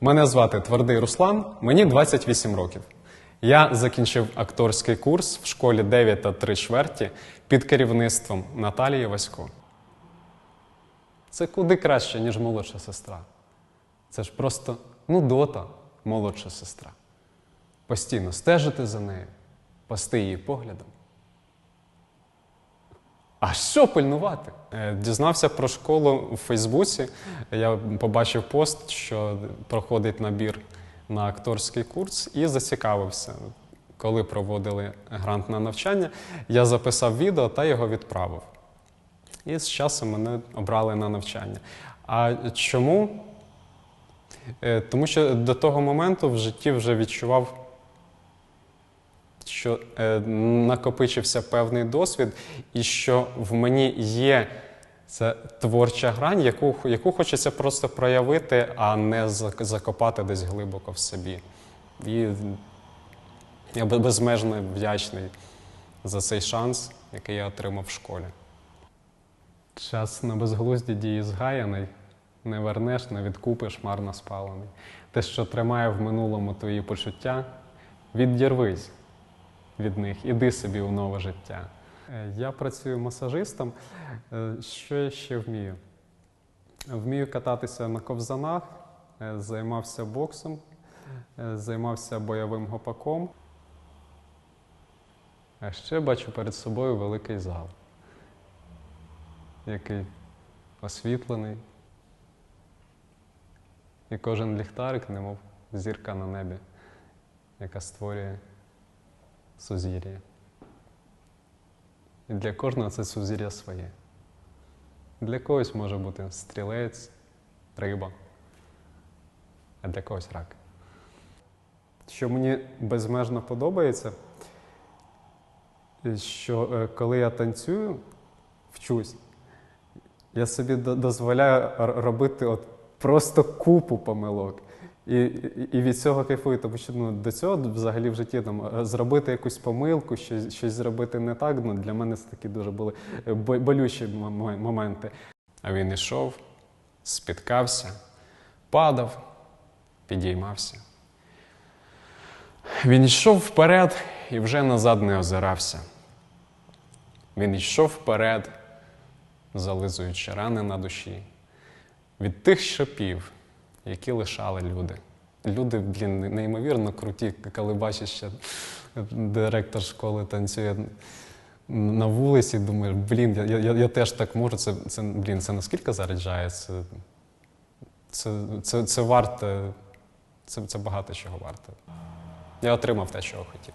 Мене звати Твердий Руслан, мені 28 років. Я закінчив акторський курс в школі 9 та 3 чверті під керівництвом Наталії Васько. Це куди краще, ніж молодша сестра. Це ж просто нудота, молодша сестра. Постійно стежити за нею, пасти її поглядом. А що пильнувати? Е, Дізнався про школу у Фейсбуці. Я побачив пост, що проходить набір на акторський курс, і зацікавився. Коли проводили грант на навчання, я записав відео та його відправив. І з часом мене обрали на навчання. А чому? Е, Тому що до того моменту в житті вже відчував що е, накопичився певний досвід, і що в мені є ця творча грань, яку, яку хочеться просто проявити, а не закопати десь глибоко в собі. І я безмежно вдячний за цей шанс, який я отримав в школі. Час на безглузді дії згаяний, не вернеш, не відкупиш, марно спалений. Те, що тримає в минулому твої почуття, відірвись від них, іди собі у нове життя. Е, Я працюю масажистом. Е, Що я ще вмію? Вмію кататися на ковзанах, е, займався боксом, займався бойовим гопаком. А ще бачу перед собою великий зал, який освітлений. І кожен ліхтарик, немов зірка на небі, яка створює сузір'я. І для кожного це сузір'я своє. Для когось може бути стрілець, риба, а для когось рак. Що мені безмежно подобається, що е, коли я танцюю, вчусь, я собі дозволяю робити от просто купу помилок. І, і, від цього кайфую, тому що ну, до цього взагалі в житті там, е, зробити якусь помилку, щось, щось зробити не так, ну, для мене це такі дуже були е, болючі моменти. А він ішов, спіткався, падав, підіймався. Він йшов вперед і вже назад не озирався. Він йшов вперед, зализуючи рани на душі, від тих шипів, які лишали люди. Люди, блін, неймовірно круті, коли бачиш, що директор школи танцює на вулиці, думаєш, блін, я, я, я теж так можу. Це, це, блін, це наскільки заряджає? Це, це, це, це варте, це, це багато чого варте. Я отримав те, чого хотів.